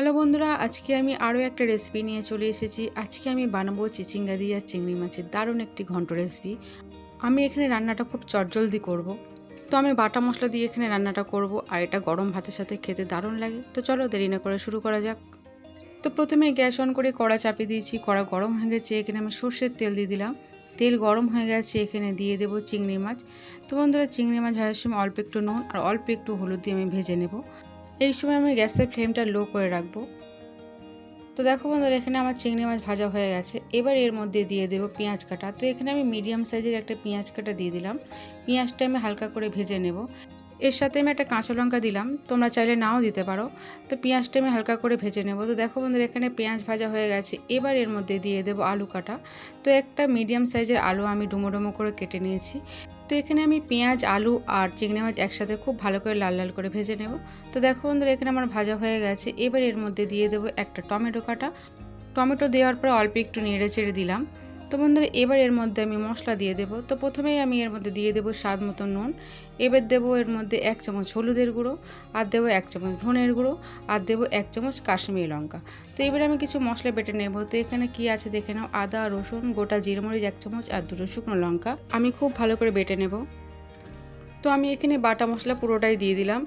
Hello বন্ধুরা, আজকে আমি আরও একটা রেসিপি নিয়ে চলে এসেছি। আজকে আমি বানাবো চিচিঙ্গা দিয়ে আর চিংড়ি মাছের দারুণ একটি ঘন্ট রেসিপি আমি এখানে রান্নাটা খুব চটজলদি করব। তো আমি বাটা মশলা দিয়ে এখানে রান্নাটা করব আর এটা গরম ভাতের সাথে খেতে দারুণ লাগে। তো চলো দেরি না করে শুরু করা যাক। তো প্রথমে গ্যাস অন করে কড়া চাপিয়ে দিয়েছি, কড়া গরম হয়ে গেছে, এখানে আমি সর্ষের তেল দিয়ে দিলাম। তেল গরম হয়ে গেছে, এখানে দিয়ে দেবো চিংড়ি মাছ। তো বন্ধুরা, চিংড়ি মাছ ভাজার সময় অল্প একটু নুন আর অল্প একটু হলুদ দিয়ে আমি ভেজে নেব। এই সময় আমি গ্যাসের ফ্লেমটা লো করে রাখব। তো দেখো বন্ধুরা, এখানে আমার চিংড়ি মাছ ভাজা হয়ে গেছে। এবার এর মধ্যে দিয়ে দেবো পেঁয়াজ কাটা। তো এখানে আমি মিডিয়াম সাইজের একটা পেঁয়াজ কাটা দিয়ে দিলাম। পেঁয়াজটা আমি হালকা করে ভেজে নেব। এর সাথে আমি একটা কাঁচা লঙ্কা দিলাম। তোমরা চাইলে নাও দিতে পারো। তো পেঁয়াজটা আমি হালকা করে ভেজে নেব। তো দেখো বন্ধুরা, এখানে পেঁয়াজ ভাজা হয়ে গেছে। এবার এর মধ্যে দিয়ে দেবো আলু কাটা। তো একটা মিডিয়াম সাইজের আলু আমি ডুমো ডুমো করে কেটে নিয়েছি। তো এখানে আমি পেঁয়াজ, আলু আর চিংড়ি মাছ একসাথে খুব ভালো করে লাল লাল করে ভেজে নেব। তো দেখো বন্ধুরা, এখানে আমার ভাজা হয়ে গেছে। এবার এর মধ্যে দিয়ে দেবো একটা টমেটো কাটা। টমেটো দেওয়ার পর অল্প একটু নেড়ে চেড়ে দিলাম। তো বন্ধুরা, এবার এর মধ্যে আমি মশলা দিয়ে দেবো। তো প্রথমেই আমি এর মধ্যে দিয়ে দেবো স্বাদ মতো নুন। এবার দেবো এর মধ্যে এক চামচ হলুদের গুঁড়ো, আর দেবো এক চামচ ধনের গুঁড়ো, আর দেবো এক চামচ কাশ্মীরি লঙ্কা। তো এবার আমি কিছু মশলা বেটে নেব। তো এখানে কি আছে দেখে নাও? আদা, রসুন, গোটা জিরমরিচ এক চামচ, আর দুটো শুকনো লঙ্কা। আমি খুব ভালো করে বেটে নেব। তো আমি এখানে বাটা মশলা পুরোটাই দিয়ে দিলাম।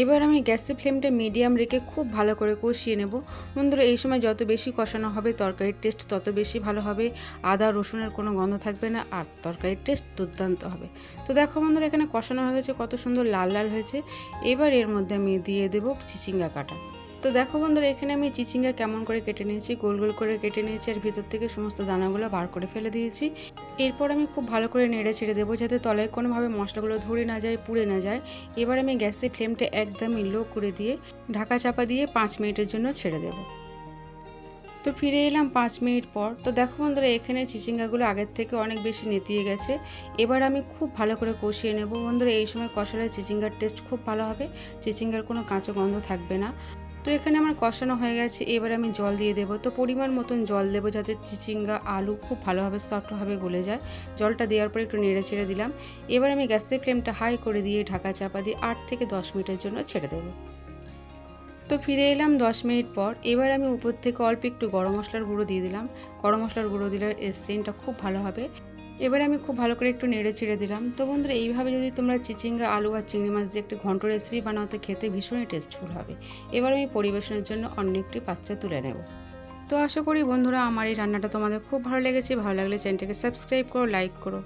এবার আমি গ্যাসের ফ্লেমটা মিডিয়াম রেখে খুব ভালো করে কষিয়ে নেব। বন্ধুরা, এই সময় যত বেশি কষানো হবে, তরকারির টেস্ট তত বেশি ভালো হবে। আদা, রসুনের কোনো গন্ধ থাকবে না, আর তরকারির টেস্ট দুর্দান্ত হবে। তো দেখো বন্ধুরা, এখানে কষানো হয়ে গেছে, কত সুন্দর লাল লাল হয়েছে। এবার এর মধ্যে আমি দিয়ে দেবো চিচিঙ্গা কাটা। তো দেখো বন্ধুরা, এখানে আমি চিচিঙ্গা কেমন করে কেটে নিয়েছি, গোল গোল করে কেটে নিয়েছি আর ভিতর থেকে সমস্ত দানাগুলো বার করে ফেলে দিয়েছি। এরপর আমি খুব ভালো করে নেড়ে ছেড়ে দেবো যাতে তলায় কোনোভাবে মশলাগুলো ধরে না যায়, পুড়ে না যায়। এবার আমি গ্যাসের ফ্লেমটা একদমই লো করে দিয়ে ঢাকা চাপা দিয়ে পাঁচ মিনিটের জন্য ছেড়ে দেবো। তো ফিরে এলাম পাঁচ মিনিট পর। তো দেখো বন্ধুরা, এখানে চিচিঙ্গাগুলো আগের থেকে অনেক বেশি নেতিয়ে গেছে। এবার আমি খুব ভালো করে কষিয়ে নেব। বন্ধুরা, এই সময় কষালে চিচিঙ্গার টেস্ট খুব ভালো হবে। চিচিঙ্গার কোনো কাঁচো গন্ধ থাকবে না। তো এখানে আমার কষানো হয়ে গেছে, এবার আমি জল দিয়ে দেবো। তো পরিমাণ মতন জল দেবো যাতে চিচিঙ্গা, আলু খুব ভালোভাবে সফটভাবে গলে যায়। জলটা দেওয়ার পর একটু নেড়ে ছেড়ে দিলাম। এবার আমি গ্যাসের ফ্লেমটা হাই করে দিয়ে ঢাকা চাপা দিয়ে আট থেকে দশ মিনিটের জন্য ছেড়ে দেবো। তো ফিরে এলাম দশ মিনিট পর। এবার আমি উপর থেকে অল্প একটু গরম মশলার গুঁড়ো দিয়ে দিলাম। গরম মশলার গুঁড়ো দিলে এর খুব ভালো হবে। এবার আমি খুব ভালো করে একটু নেড়ে ছেড়ে দিলাম। তো বন্ধুরা, এইভাবে যদি তোমরা চিচিঙ্গা, আলু আর চিংড়ি মাছ দিয়ে একটি ঘন্ট রেসিপি বানাও তো খেতে ভীষণই টেস্টফুল হবে। এবার আমি পরিবেশনের জন্য অন্য একটি পাত্রে তুলে নেব। তো আশা করি বন্ধুরা, আমার এই রান্নাটা তোমাদের খুব ভালো লেগেছে। ভালো লাগলে চ্যানেলটাকে সাবস্ক্রাইব করো লাইক করো।